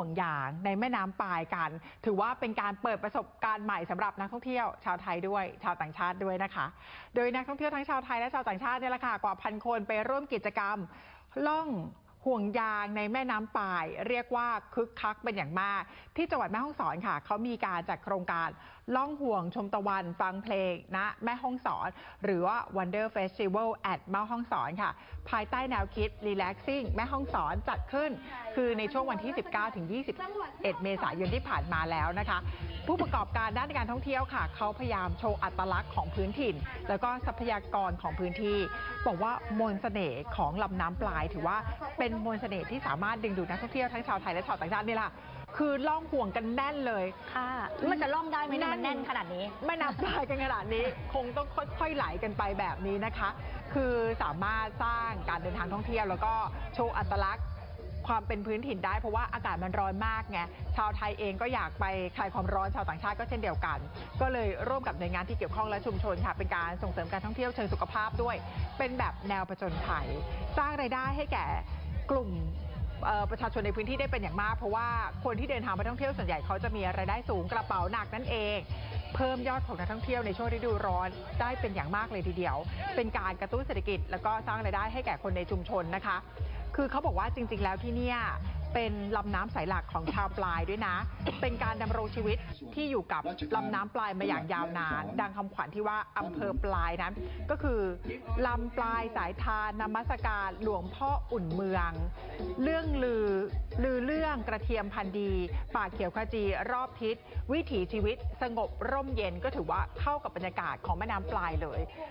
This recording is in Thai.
ห่วงยางในแม่น้ำปายกัน ถือว่าเป็นการเปิดประสบการณ์ใหม่สำหรับนักท่องเที่ยวชาวไทยด้วย ชาวต่างชาติด้วยนะคะ โดยนักท่องเที่ยวทั้งชาวไทยและชาวต่างชาติเนี่ยแหละค่ะกว่าพันคนไปร่วมกิจกรรมล่อง ห่วงยางในแม่น้ำปาย เรียกว่าคึกคักเป็นอย่างมาก ที่จังหวัดแม่ฮ่องสอนค่ะเขามีการจัดโครงการล่องห่วงชมตะวันฟังเพลงณแม่ฮ่องสอน หรือว่า Wonder Festival at แม่ฮ่องสอนค่ะ ภายใต้แนวคิด Relaxing แม่ฮ่องสอนจัดขึ้น คือในช่วงวันที่ 19 ถึง 21 เมษายนที่ผ่านมาแล้วนะคะ ผู้ประกอบการด้านการท่องเที่ยวค่ะเขาพยายามโชว์อัตลักษณ์ของพื้นถิ่น แล้วก็ทรัพยากรของพื้นที่บอกว่ามนต์เสน่ห์ของลำน้ำปลายถือว่าเป็นมนต์เสน่ห์ที่สามารถดึงดูดนักท่องเที่ยวทั้งชาวไทยและชาวต่างชาตินี่แหละคือล่องห่วงกันแน่นเลยค่ะมันจะล่องได้ไหมเนี่ยมันแน่นขนาดนี้แม่น้ำปลายกันขนาดนี้ คงต้องค่อยๆไหลกันไปแบบนี้นะคะ คือสามารถสร้างการเดินทางท่องเที่ยว แล้วก็โชว์อัตลักษณ์ ความเป็นพื้นถิ่นได้เพราะว่าอากาศมันร้อนมากไงชาวไทยเองก็อยากไปคลายความร้อนชาวต่างชาติก็เช่นเดียวกัน ก็เลยร่วมกับหน่วยงานที่เกี่ยวข้องและชุมชนค่ะเป็นการส่งเสริมการท่องเที่ยวเชิงสุขภาพด้วย เป็นแบบแนวผจญภัยสร้างรายได้ให้แก่กลุ่มประชาชนในพื้นที่ได้เป็นอย่างมาก เพราะว่าคนที่เดินทางมาท่องเที่ยวส่วนใหญ่เขาจะมีรายได้สูงกระเป๋าหนักนั่นเอง เพิ่มยอดของนักท่องเที่ยวในช่วงฤดูร้อนได้เป็นอย่างมากเลยทีเดียว เป็นการกระตุ้นเศรษฐกิจ แล้วก็สร้างรายได้ให้แก่คนในชุมชนนะคะ คือเขาบอกว่าจริงๆแล้วที่เนี่ยเป็นลำน้ำสายหลักของชาวปลายด้วยนะ เป็นการดำรงชีวิตที่อยู่กับลำน้ำปลายมาอย่างยาวนาน ดังคำขวัญที่ว่าอำเภอปลายนั้นก็คือลำปลายสายทานนมัสการหลวงพ่ออุ่นเมือง เรื่องลือลือเรื่องกระเทียมพันดี ป่าเขียวขจีรอบทิศ วิถีชีวิตสงบร่มเย็นก็ถือว่าเข้ากับบรรยากาศของแม่น้ำปลายเลย